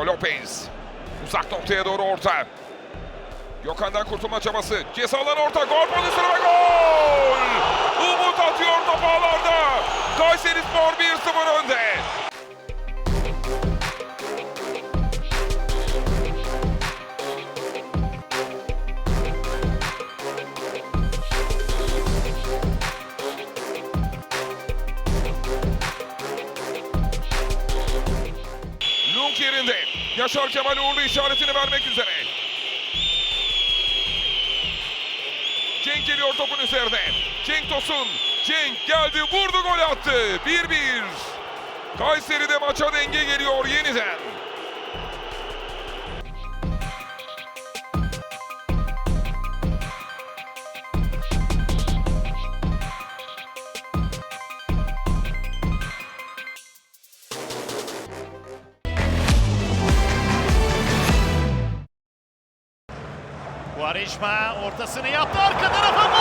Diego Lopez. Uzak noktaya doğru orta. Gökhan'dan kurtulma çabası. Ceza alanı orta. Gol pozisyonu ve gol! Umut atıyor top ağlarda. Kayseri Spor 1-0 önde. Yaşar Kemal Uğurlu işaretini vermek üzere. Cenk geliyor topun üzerine. Cenk Tosun. Cenk geldi vurdu gol attı. 1-1. Kayseri'de maça denge geliyor yeniden. Quaresma ortasını yaptı. Arka tarafa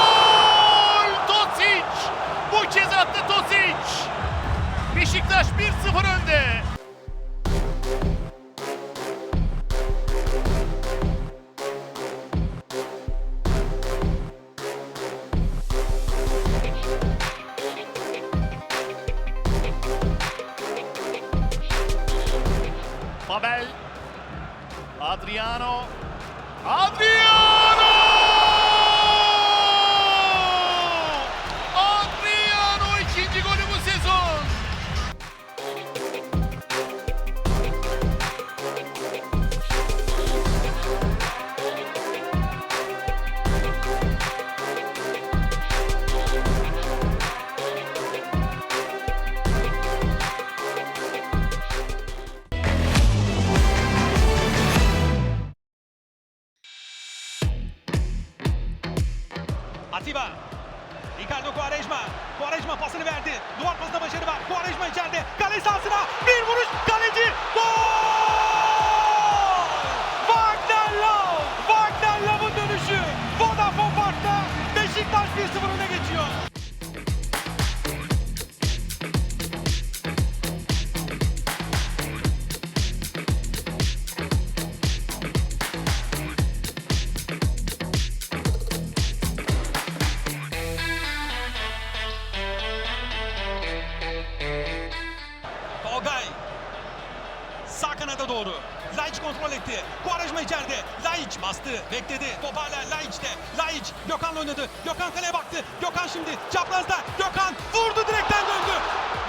Laiç kontrol etti. Quaresma içeride. Laiç bastı. Bekledi. Top hala Laiç'te. Laiç Gökhan'la oynadı. Gökhan kaleye baktı. Gökhan şimdi çaprazda. Gökhan vurdu direkten döndü.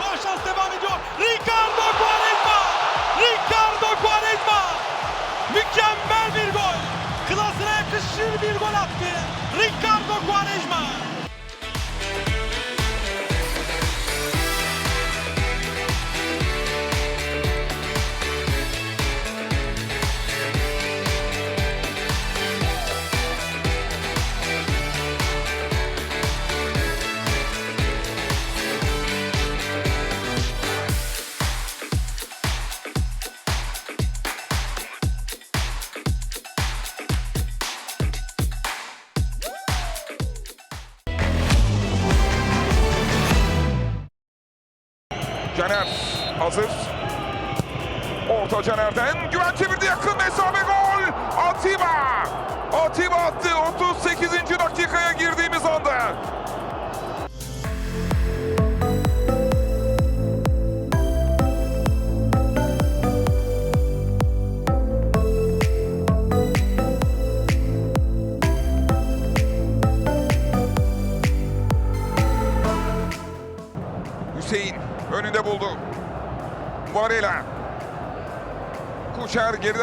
Gol şans devam ediyor. Ricardo Quaresma. Ricardo Quaresma. Mükemmel bir gol. Klasına yakışır bir gol attı. Ricardo Quaresma.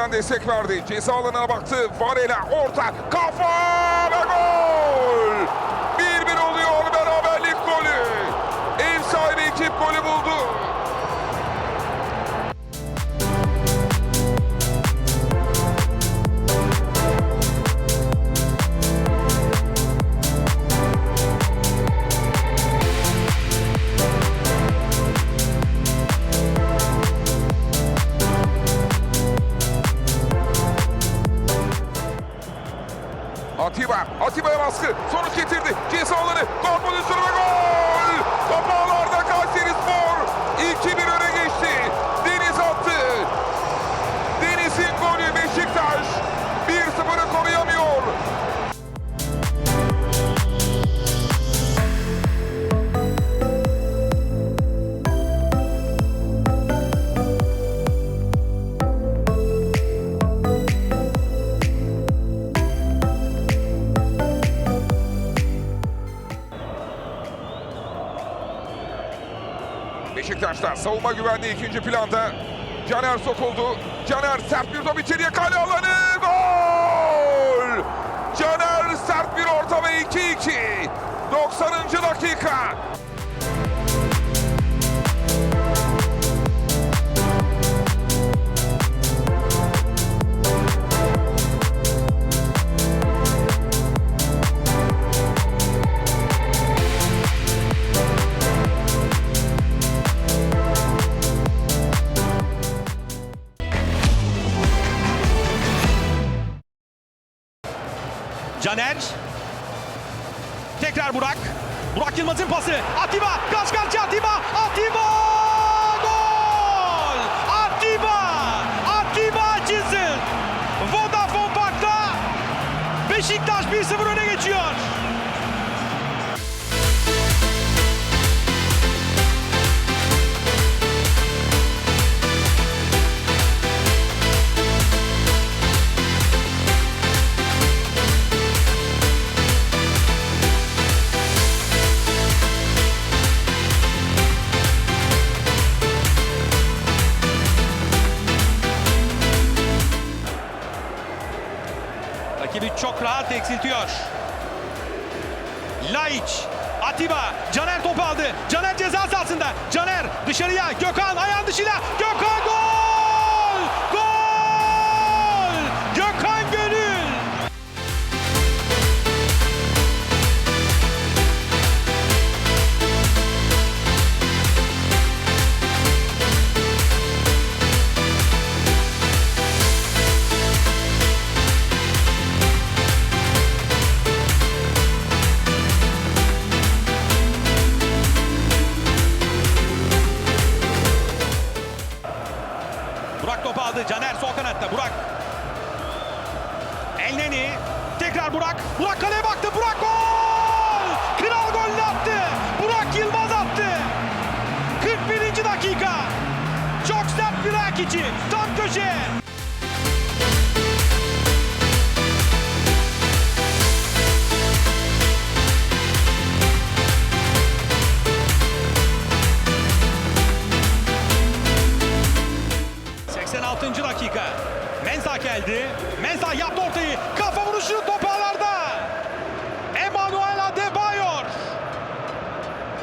Geriden destek verdi. Ceza alanına baktı. Varela orta. Kafa ve gol! 1-1 oluyor beraberlik golü. Ev sahibi ekip golü buldu. Maçta. Savunma güvenliği ikinci planda. Caner sokuldu. Caner sert bir top içeriye kale alanı. Gol! Caner sert bir orta ve 2-2. 90. dakika. Beşiktaş 1-0 öne geçiyor.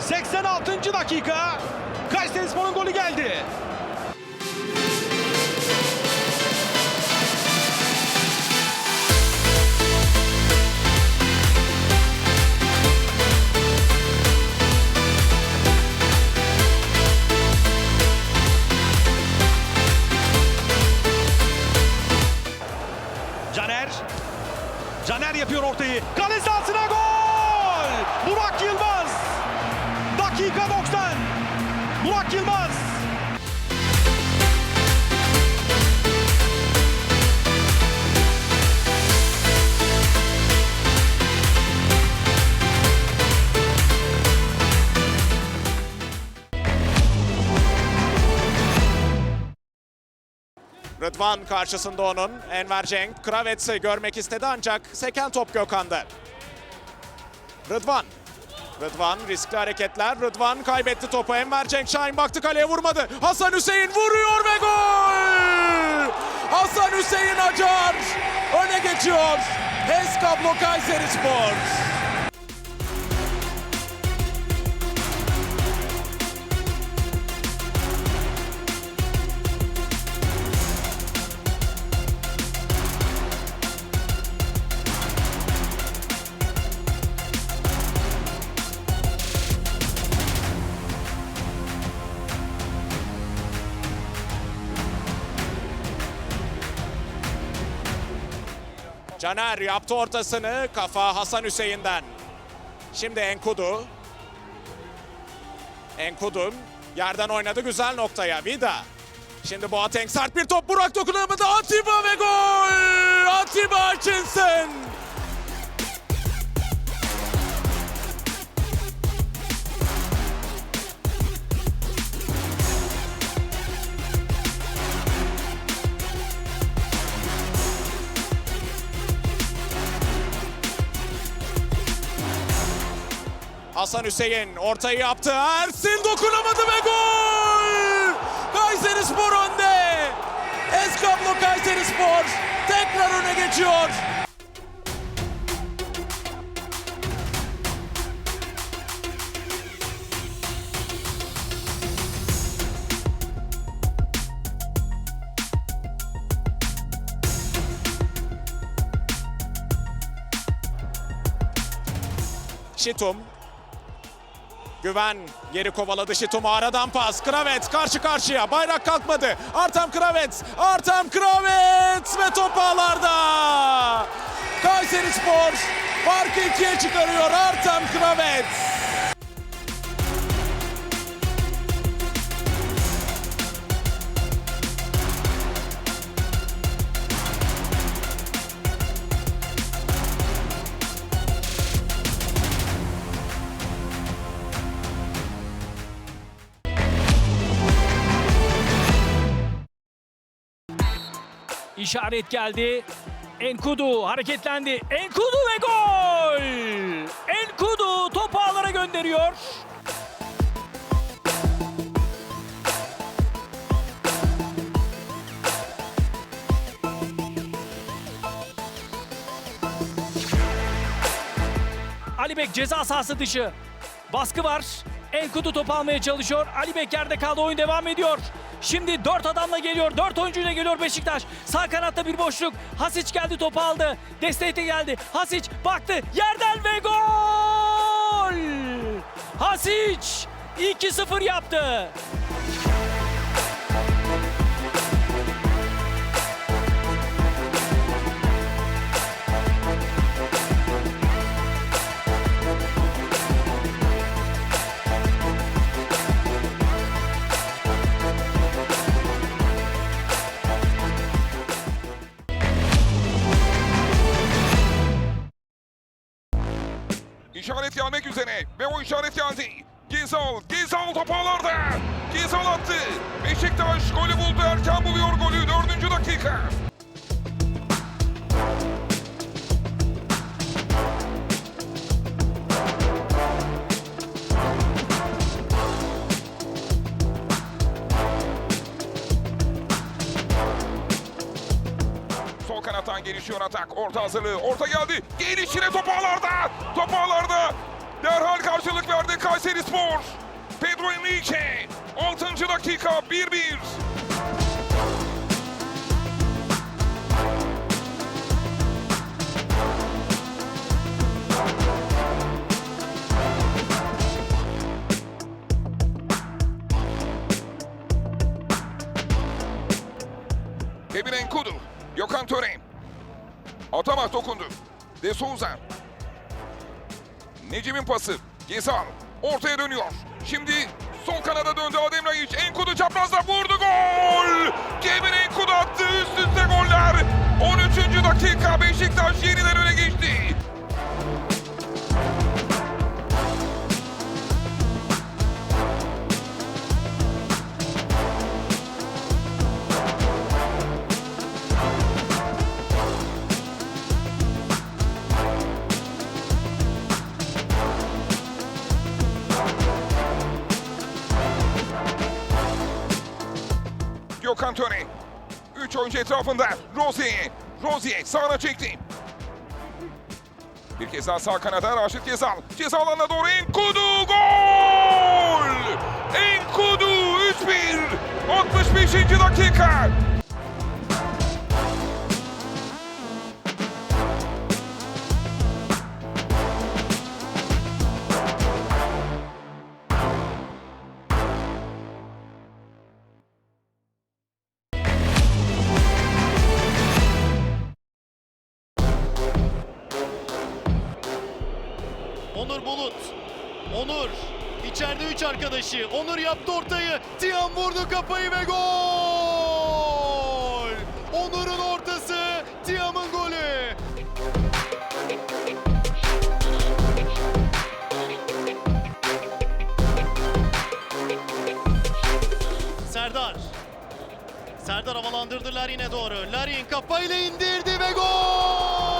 86. dakika. Kayserispor'un golü geldi. Caner. Caner yapıyor ortayı. Kale Burak Yılmaz. Rıdvan karşısında onun. Enver Cenk, Kravets'i görmek istedi ancak seken top Gökhan'da. Rıdvan. Rıdvan riskli hareketler. Rıdvan kaybetti topu. Enver Cenk Şahin baktı kaleye vurmadı. Hasan Hüseyin vuruyor ve gol! Hasan Hüseyin Acar öne geçiyor. HES Kablo Kayseri Spor. Caner yaptı ortasını. Kafa Hasan Hüseyin'den. Şimdi Enkudu. Enkudu yerden oynadı güzel noktaya. Vida. Şimdi Boateng sert bir top. Burak dokunamadı. Atiba ve gol! Atiba Hutchinson. Hasan Hüseyin ortayı yaptı. Ersin dokunamadı ve gol! Kayseri Spor önde. Eskablo Kayseri Spor tekrar öne geçiyor. Şitum. Güven geri kovaladı Şitum'u aradan pas. Kravet karşı karşıya. Bayrak kalkmadı. Artem Kravet. Artem Kravet ve top ağlarda. Kayseri Spor farkı ikiye çıkarıyor Artem Kravet. İşaret geldi. Enkudu hareketlendi. Enkudu ve gol! Enkudu topu ağlara gönderiyor. Ali Bek ceza sahası dışı. Baskı var. Enkudu topu almaya çalışıyor. Ali Bek yerde kaldı. Oyun devam ediyor. Şimdi 4 adamla geliyor. 4 oyuncuyla geliyor Beşiktaş. Sağ kanatta bir boşluk. Hasic geldi topu aldı. Destekte geldi. Hasic baktı. Yerden ve gol! Hasic 2-0 yaptı. Üzere ve o işaret geldi. Gezal, Gezal topağlarda. Gezal attı. Beşiktaş golü buldu. Erken buluyor golü. Dördüncü dakika. Sol kanattan gelişiyor atak. Orta hazırlığı. Orta geldi. Gelişine topağlarda. Topağlarda. Derhal karşılık verdi Kayseri Spor. Pedro Enrique. 6. dakika 1-1. Kevin Enkudu. Gökhan Töre. Atamaz dokundu. De Souza. Necip'in pası. Gezal. Ortaya dönüyor. Şimdi sol kanada döndü Adem Laiç. Enkudu çaprazda vurdu. Gol! Kevin Enkudu attı. Üst üste goller. 13. dakika Oyuncu etrafında. Rozier. Rozier sağına çekti. Bir kez daha sağ kanada Raşit Gezal. Ceza alanına doğru Enkudu gol! Enkudu 3-1. 65. dakika. Arkadaşı. Onur yaptı ortayı. Tiam vurdu kafayı ve gol! Onur'un ortası. Tiam'ın golü. Serdar. Serdar havalandırdı Larin'e doğru. Larin kafayla indirdi ve gol!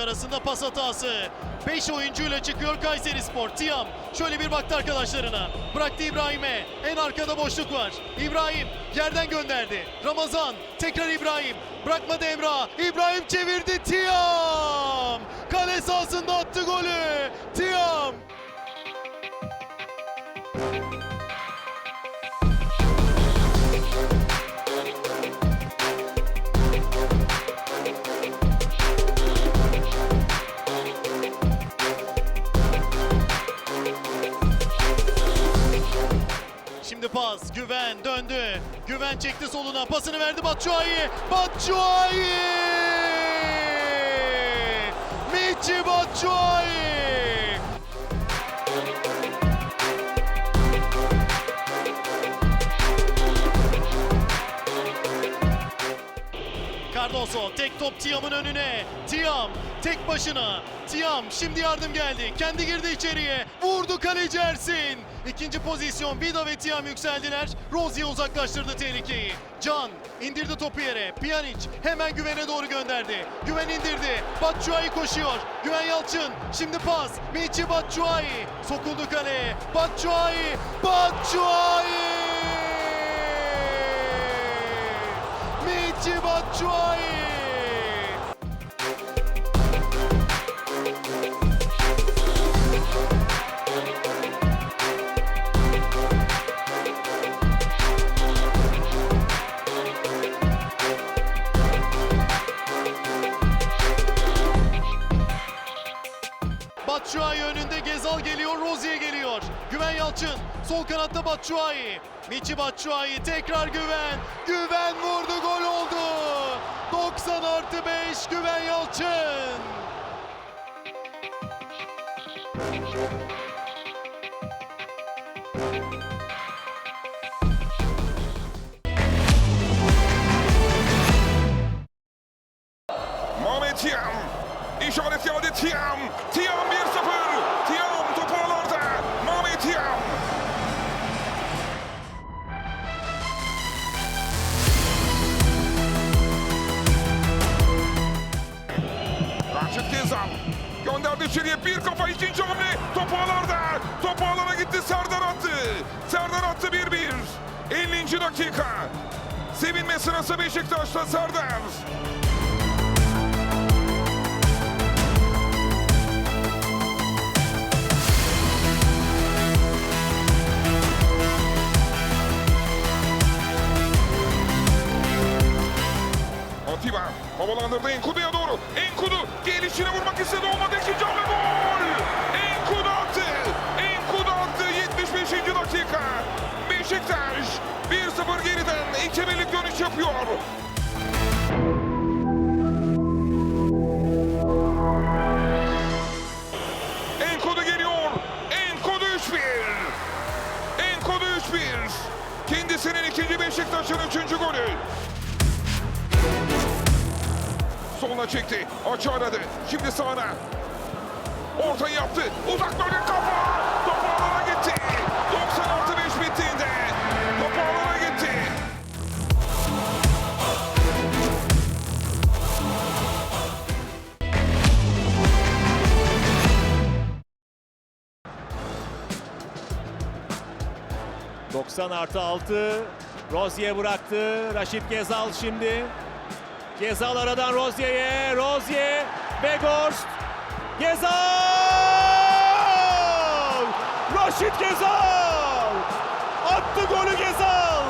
Arasında pas hatası. 5 oyuncuyla çıkıyor Kayseri Spor. Tiam şöyle bir baktı arkadaşlarına. Bıraktı İbrahim'e. En arkada boşluk var. İbrahim yerden gönderdi. Ramazan tekrar İbrahim. Bırakmadı Emrah. İbrahim çevirdi. Tiam. Kale sahasında attı golü. Tiam. Pas. Güven döndü. Güven çekti soluna. Pasını verdi Batshuayi. Batshuayi! Michi Batshuayi! Cardoso tek top Tiam'ın önüne. Tiam tek başına. Tiam şimdi yardım geldi. Kendi girdi içeriye. Vurdu kaleci Ersin. İkinci pozisyon Vida ve Tiam yükseldiler. Rozier uzaklaştırdı tehlikeyi. Can indirdi topu yere. Pjanic hemen Güven'e doğru gönderdi. Güven indirdi. Batshuayi koşuyor. Güven Yalçın. Şimdi pas. Michi Batshuayi. Sokuldu kaleye. Batshuayi. Batshuayi. Michi Batshuayi. Batshuayi önünde Gezal geliyor, Rozier geliyor. Güven Yalçın, sol kanatta Batshuayi. Michi Batshuayi, tekrar Güven. Güven vurdu, gol oldu. 90 artı 5 Güven Yalçın. Beşiktaş'ta Serdar. Atiba havalandırdı Enkudu'ya doğru. Enkudu gelişine vurmak istedi olmadı. İkinci hamle gol. Enkudu attı. Enkudu attı 75. dakika. Beşiktaş 1-0 geriden 2-1'lik dönüş yapıyor. Kendisinin ikinci Beşiktaş'ın üçüncü golü. Soluna çekti. Açı aradı. Şimdi sağına. Ortayı yaptı. Uzak böyle kafa. 90 artı 6 Rozier bıraktı. Raşit Gezal şimdi. Gezal aradan Rozier'e. Rozier. Begorst. Gezal! Raşit Gezal! Attı golü Gezal!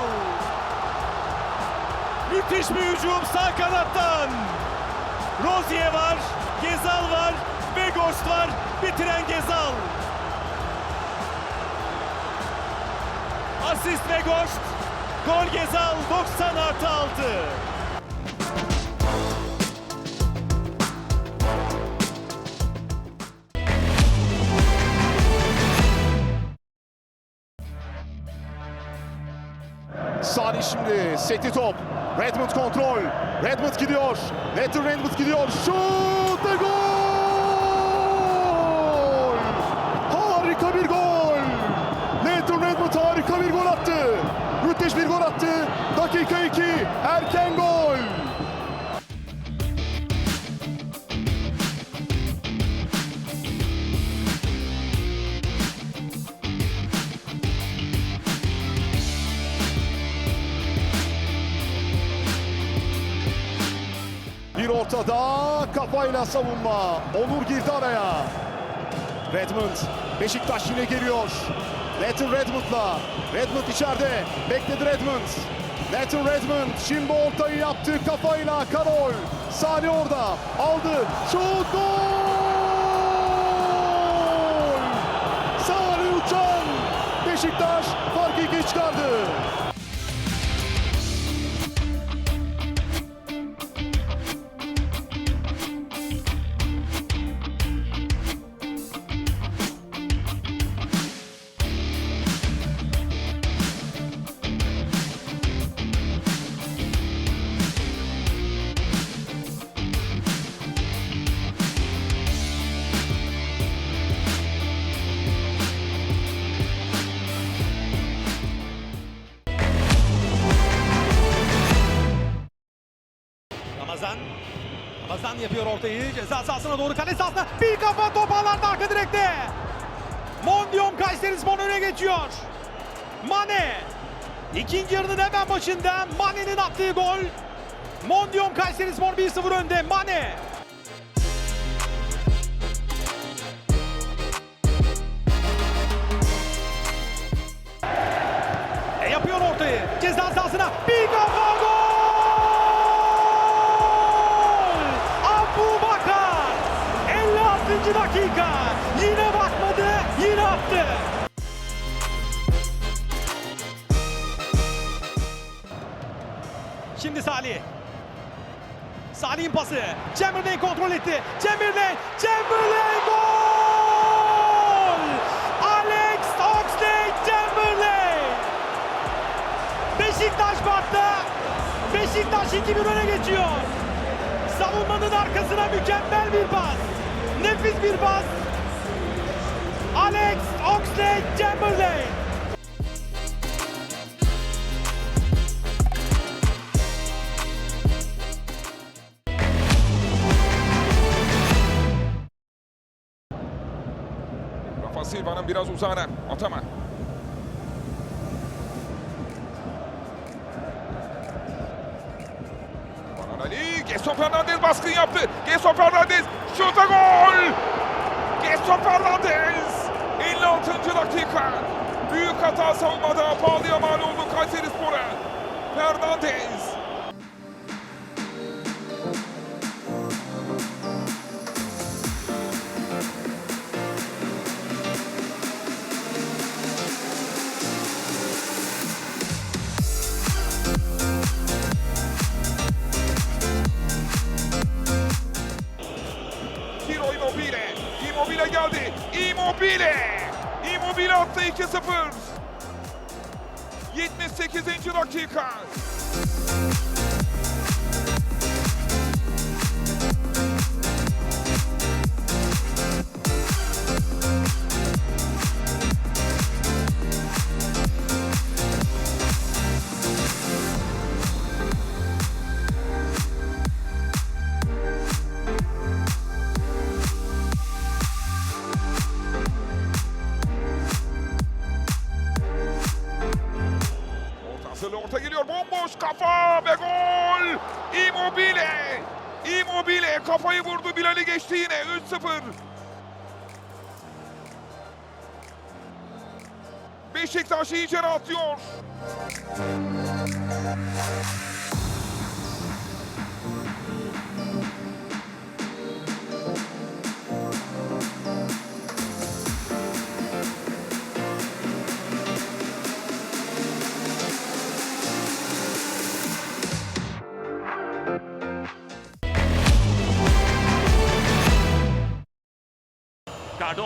Müthiş bir hücum sağ kanattan. Rozier var, Gezal var, Begorst var. Bitiren Gezal. Asist ve Gost. Gol Gezal 90 artı 6. Salih şimdi sekti top. Redmond kontrol. Redmond gidiyor. Nathan Redmond gidiyor. Şut ve gol! müthiş bir gol attı. Dakika 2 erken gol. Bir ortada kafayla savunma. Onur girdi araya. Redmond Beşiktaş yine geliyor. Nathan Redmond'la. Redmond içeride. Bekledi Redmond. Nathan Redmond şimdi ortayı yaptı kafayla Karol. Salih orada. Aldı. Şut gol! Sahasına doğru kale sahasına. Bir kafa top ağlarda arka direkte. Mondium Kayserispor öne geçiyor. Mane. İkinci yarının hemen başında Mane'nin attığı gol. Mondium Kayserispor 1-0 önde. Mane. E yapıyor ortayı. Ceza sahasına bir Şimdi Salih. Salih'in pası. Chamberlain kontrol etti. Chamberlain, Chamberlain gol! Alex Oxlade-Chamberlain! Beşiktaş battı. Beşiktaş 2-1 öne geçiyor. Savunmanın arkasına mükemmel bir pas. Nefis bir pas. Alex Oxlade-Chamberlain. Biraz uzağına. Atama. Banan Ali. Gerson Fernandez baskın yaptı. Gerson Fernandez. Şuta gol. Gerson Fernandez. 56. dakika. Büyük hata savunmada. Pahalıya mal oldu Kayseri Spor'a. Fernandez. Immobile. Immobile geldi. Immobile. Immobile attı 2-0. 78. dakika. Beşiktaş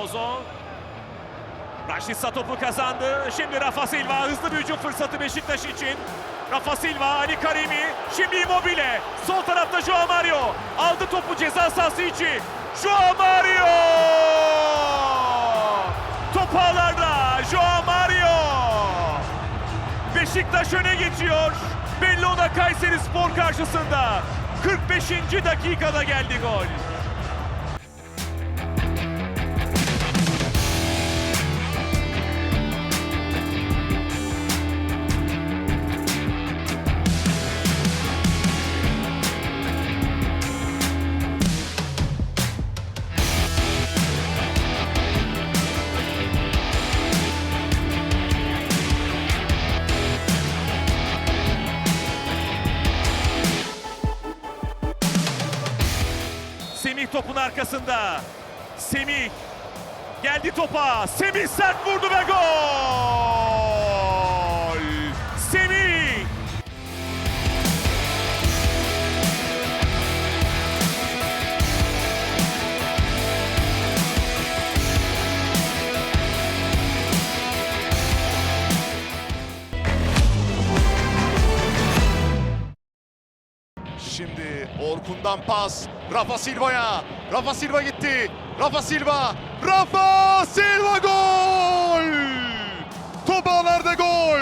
iyice Raşitsa topu kazandı. Şimdi Rafa Silva hızlı bir hücum fırsatı Beşiktaş için. Rafa Silva, Ali Karimi, şimdi Immobile. Sol tarafta Joao Mario. Aldı topu ceza sahası içi. Joao Mario! Top ağlarda Joao Mario! Beşiktaş öne geçiyor. Da Kayseri Spor karşısında. 45. dakikada geldi gol. Arkasında. Semih geldi topa. Semih sert vurdu ve gol! Semih! Şimdi Orkun'dan pas. Rafa Silva'ya. Rafa Silva gitti. Rafa Silva. Rafa Silva gol! Top ağlarda gol.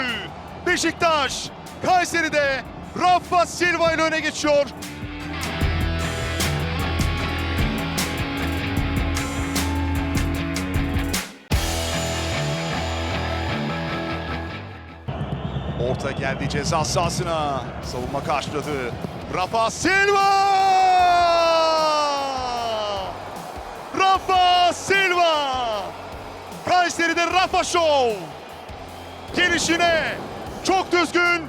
Beşiktaş Kayseri'de Rafa Silva ile öne geçiyor. Orta geldi ceza sahasına. Savunma karşıladı. Rafa Silva! Rafa Silva! Kayseri'de Rafa Show! Gelişine çok düzgün.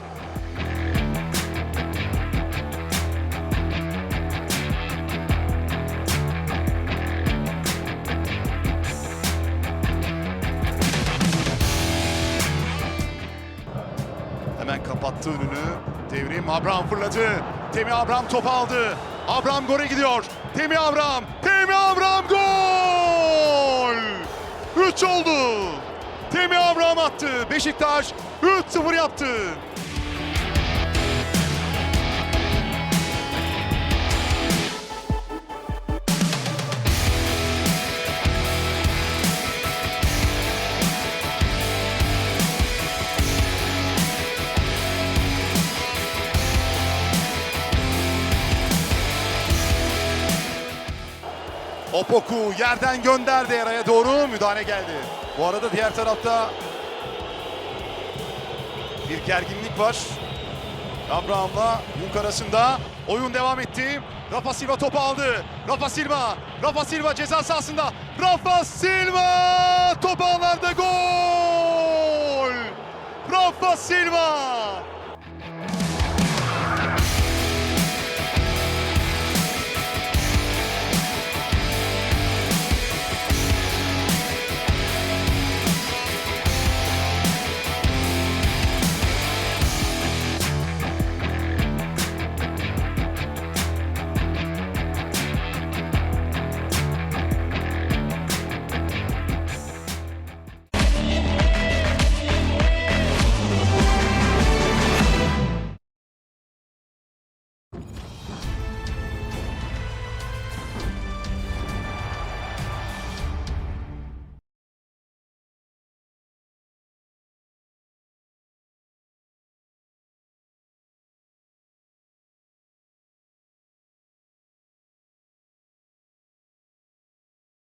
Hemen kapattı önünü. Devrim Abraham fırladı. Temi Abraham topu aldı. Abraham gole gidiyor. Temi Abraham. Temi Abraham gol! 3 oldu. Temi Abraham attı. Beşiktaş 3-0 yaptı. Opoku yerden gönderdi araya doğru müdahale geldi. Bu arada diğer tarafta bir gerginlik var. Abraham'la Yunk arasında oyun devam etti. Rafa Silva topu aldı. Rafa Silva, Rafa Silva ceza sahasında. Rafa Silva top ağlarda gol! Rafa Silva